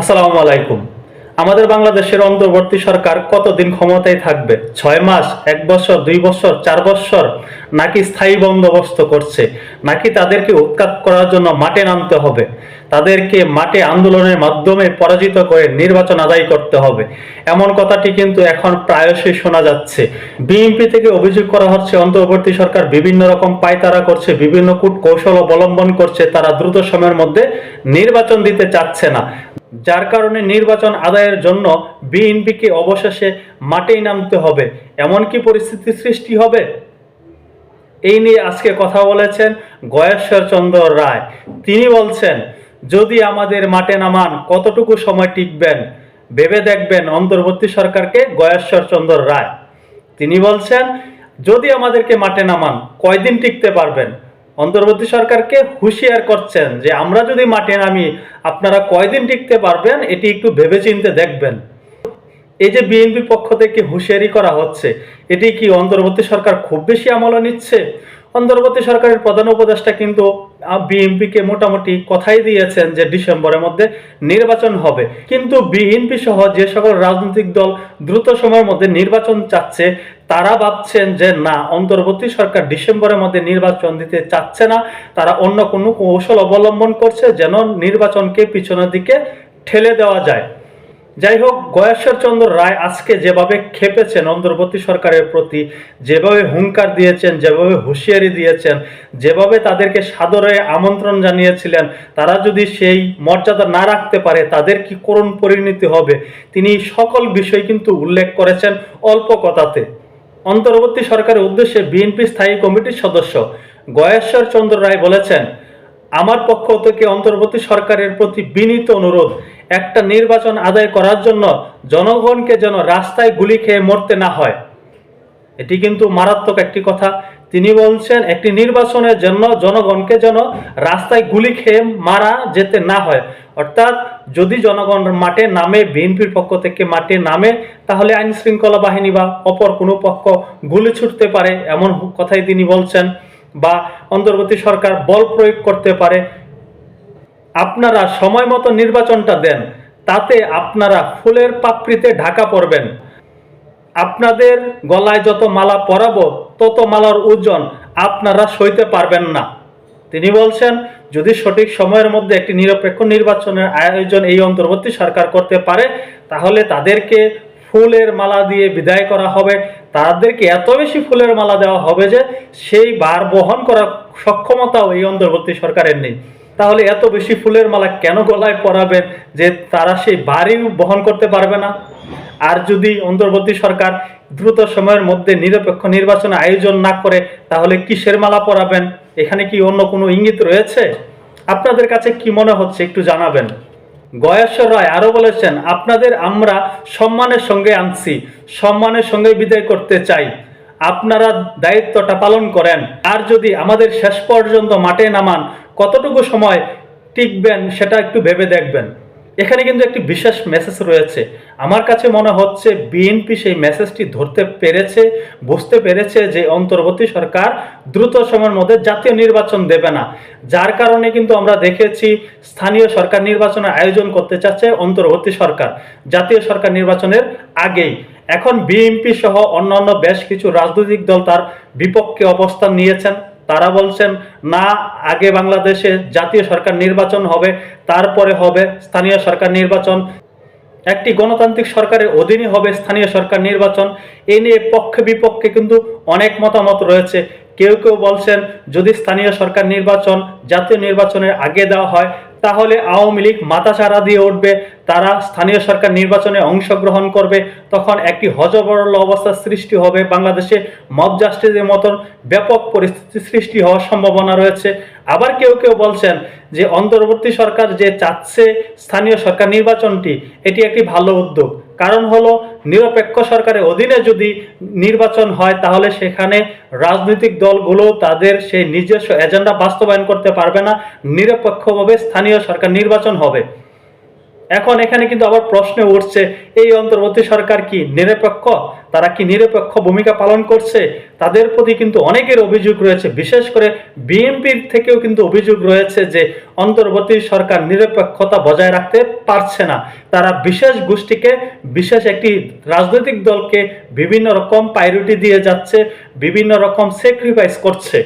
আসসালামু আলাইকুম। আমাদের বাংলাদেশের অন্তর্বর্তী সরকার কতদিন ক্ষমতায় থাকবে? ছয় মাস, এক বছর, দুই বছর, চার বছর? নাকি স্থায়ী বন্দোবস্ত করছে? নাকি তাদেরকে উৎখাত করার জন্য মাঠে নামতে হবে? তাদেরকে মাঠে আন্দোলনের মাধ্যমে পরাজিত করে নির্বাচন আদায় করতে হবে। এমন কথাটি কিন্তু এখন প্রায়শই শোনা যাচ্ছে। বিএনপি থেকে অভিযোগ করা হচ্ছে, অন্তর্বর্তী সরকার বিভিন্ন রকম পায়তারা করছে, বিভিন্ন কূট কৌশল অবলম্বন করছে, তারা দ্রুত সময়ের মধ্যে নির্বাচন দিতে চাচ্ছে না। যার কারণে নির্বাচন আদায়ের জন্য বিএনপিকে অবশেষে মাঠেই নামতে হবে। এমন কি পরিস্থিতি সৃষ্টি হবে? এই নিয়ে আজকে কথা বলেছেন গয়েশ্বর চন্দ্র রায়। তিনি বলছেন, যদি আমাদের মাঠে নামান, কতটুকু সময় টিকবেন? ভেবে দেখবেন অন্তর্বর্তী সরকারকে গয়েশ্বর চন্দ্র রায়। তিনি বলছেন, যদি আমাদেরকে মাঠে নামান, কয়দিন টিকতে পারবেন? অন্তর্বর্তী সরকারকে হুঁশিয়ার করছেন যে আমরা যদি মাঠে নামি, আপনারা কয়দিন টিকতে পারবেন এটি একটু ভেবেচিন্তে দেখবেন। এই যে বিএনপি পক্ষ থেকে হুঁশিয়ারি করা হচ্ছে, এটি কি অন্তর্বর্তী সরকার খুব বেশি আমলে নিচ্ছে? অন্তর্বর্তী সরকারের প্রধান উপদেষ্টা কিন্তু বিএনপিকে মোটামুটি কথাই দিয়েছেন যে ডিসেম্বরের মধ্যে নির্বাচন হবে। কিন্তু বিএনপি সহ যে সকল রাজনৈতিক দল দ্রুত সময়ের মধ্যে নির্বাচন চাচ্ছে তারা ভাবছেন যে না, অন্তর্বর্তী সরকার ডিসেম্বরের মধ্যে নির্বাচন দিতে চাচ্ছে না। তারা অন্য কোনো কৌশল অবলম্বন করছে যেন নির্বাচনকে পিছনের দিকে ঠেলে দেওয়া যায়। যাই হোক, গয়েশ্বর চন্দ্র রায় আজকে যেভাবে খেপেছেন অন্তর্বর্তী সরকারের প্রতি, যেভাবে হুঙ্কার দিয়েছেন, যেভাবে হুঁশিয়ারি দিয়েছেন, যেভাবে তাদেরকে সাদরে আমন্ত্রণ জানিয়েছিলেন, তারা যদি সেই মর্যাদা না রাখতে পারে, তাদের কি করুণ পরিণতি হবে? তিনি সকল বিষয় কিন্তু উল্লেখ করেছেন অল্প কথাতে। অন্তর্বর্তী সরকারের উদ্দেশ্যে বিএনপি স্থায়ী কমিটির সদস্য গয়েশ্বর চন্দ্র রায় বলেছেন, আমার পক্ষ থেকে অন্তর্বর্তী সরকারের প্রতি বিনীত অনুরোধ, একটা নির্বাচন আদায় করার জন্য জনগণকে যেন রাস্তায় গুলি খেয়ে মরতে না হয়। এটি কিন্তু মারাত্মক একটি কথা। তিনি বলছেন, একটি নির্বাচনের জন্য জনগণকে যেন রাস্তায় গুলি খেয়ে মারা যেতে না হয়। অর্থাৎ যদি জনগণ মাঠে নামে, বিএনপির পক্ষ থেকে মাঠে নামে, তাহলে আইন শৃঙ্খলা বাহিনী বা অপর কোনো পক্ষ গুলি ছুটতে পারে এমন কথাই তিনি বলছেন বা অন্তর্বর্তী সরকার বল প্রয়োগ করতে পারে। আপনারা সময় মতো নির্বাচনটা দেন, তাতে আপনারা ফুলের পাপড়িতে ঢাকা পড়বেন। আপনাদের গলায় যত মালা পরাবো, তত মালার ওজন আপনারা সইতে পারবেন না। তিনি বলছেন, যদি সঠিক সময়ের মধ্যে একটি নিরপেক্ষ নির্বাচনের আয়োজন এই অন্তর্বর্তী সরকার করতে পারে, তাহলে তাদেরকে ফুলের মালা দিয়ে বিদায় করা হবে। তাদেরকে এত বেশি ফুলের মালা দেওয়া হবে যে সেই বার বহন করার সক্ষমতাও এই অন্তর্বর্তী সরকারের নেই। তাহলে এত বেশি ফুলের মালা কেন গলায় পরাবেন যে তারা সেই বাড়ি বহন করতে পারবে না? আর যদি অন্তর্বর্তী সরকার দ্রুত সময়ের মধ্যে নিরপেক্ষ নির্বাচন আয়োজন না করে, তাহলে কিসের মালা পরাবেন? এখানে কি অন্য কোনো ইঙ্গিত রয়েছে? আপনাদের কাছে কি মনে হচ্ছে একটু জানাবেন। গয়েশ্বর রায় আরও বলেছেন, আপনাদের আমরা সম্মানের সঙ্গে আনছি, সম্মানের সঙ্গে বিদায় করতে চাই। আপনারা দায়িত্বটা পালন করেন। আর যদি আমাদের শেষ পর্যন্ত মাঠে নামান, কতটুকু সময় টিকবেন সেটা একটু ভেবে দেখবেন। এখানে কিন্তু একটি বিশেষ মেসেজ রয়েছে। আমার কাছে মনে হচ্ছে বিএনপি সেই মেসেজটি ধরতে পেরেছে, বুঝতে পেরেছে যে অন্তর্বর্তী সরকার দ্রুত সময়ের মধ্যে জাতীয় নির্বাচন দেবে না। যার কারণে কিন্তু আমরা দেখেছি স্থানীয় সরকার নির্বাচনের আয়োজন করতে চাচ্ছে অন্তর্বর্তী সরকার, জাতীয় সরকার নির্বাচনের আগেই। এখন বিএনপি সহ অন্যান্য বেশ কিছু রাজনৈতিক দল তার বিপক্ষে অবস্থান নিয়েছেন। তারা বলছেন, না, আগে বাংলাদেশে জাতীয় সরকার নির্বাচন হবে, তারপরে হবে স্থানীয় সরকার নির্বাচন। একটি গণতান্ত্রিক সরকারের অধীনে হবে স্থানীয় সরকার নির্বাচন। এ নিয়ে পক্ষে বিপক্ষে কিন্তু অনেক মতামত রয়েছে। কেউ কেউ বলছেন, যদি স্থানীয় সরকার নির্বাচন জাতীয় নির্বাচনের আগে দেওয়া হয় তাহলে আওয়ামী লীগ মাথাচাড়া দিয়ে উঠবে, তারা স্থানীয় সরকার নির্বাচনে অংশগ্রহণ করবে, তখন একটি হজবরল অবস্থার সৃষ্টি হবে, বাংলাদেশে মব জাস্টিসের মতন ব্যাপক পরিস্থিতি সৃষ্টি হওয়ার সম্ভাবনা রয়েছে। আবার কেউ কেউ বলছেন যে, অন্তর্বর্তী সরকার যে চাচ্ছে স্থানীয় সরকার নির্বাচনটি, এটি একটি ভালো উদ্যোগ। কারণ হলো নিরপেক্ষ সরকারের অধীনে যদি নির্বাচন হয়, তাহলে সেখানে রাজনৈতিক দলগুলো তাদের সেই নিজস্ব এজেন্ডা বাস্তবায়ন করতে পারবে না। নিরপেক্ষভাবে স্থানীয় সরকার নির্বাচন হবে। এখন এখানে কিন্তু আবার প্রশ্ন উঠছে, এই অন্তর্বর্তী সরকার কি নিরপেক্ষ? তারা কি নিরপেক্ষ ভূমিকা পালন করছে? তাদের প্রতি কিন্তু অনেকের অভিযোগ রয়েছে, বিশেষ করে বিএনপির থেকেও কিন্তু অভিযোগ রয়েছে যে অন্তর্বর্তী সরকার নিরপেক্ষতা বজায় রাখতে পারছে না। তারা বিশেষ গোষ্ঠীকে, বিশেষ একটি রাজনৈতিক দলকে বিভিন্ন রকম প্রায়োরিটি দিয়ে যাচ্ছে, বিভিন্ন রকম স্যাক্রিফাইস করছে।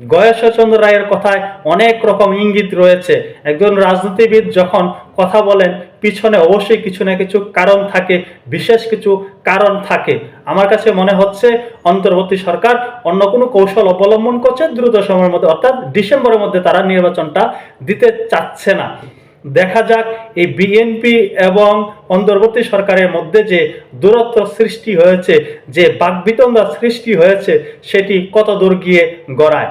গয়েশ্বরচন্দ্র রায়ের কথায় অনেক রকম ইঙ্গিত রয়েছে। একজন রাজনীতিবিদ যখন কথা বলেন, পিছনে অবশ্যই কিছু না কিছু কারণ থাকে, বিশেষ কিছু কারণ থাকে। আমার কাছে মনে হচ্ছে অন্তর্বর্তী সরকার অন্য কোনো কৌশল অবলম্বন করছে দ্রুত সময়ের মধ্যে, অর্থাৎ ডিসেম্বরের মধ্যে তারা নির্বাচনটা দিতে চাচ্ছে না। দেখা যাক এই বিএনপি এবং অন্তর্বর্তী সরকারের মধ্যে যে দূরত্ব সৃষ্টি হয়েছে, যে বাকবিতণ্ডা সৃষ্টি হয়েছে, সেটি কত দূর গিয়ে গড়ায়?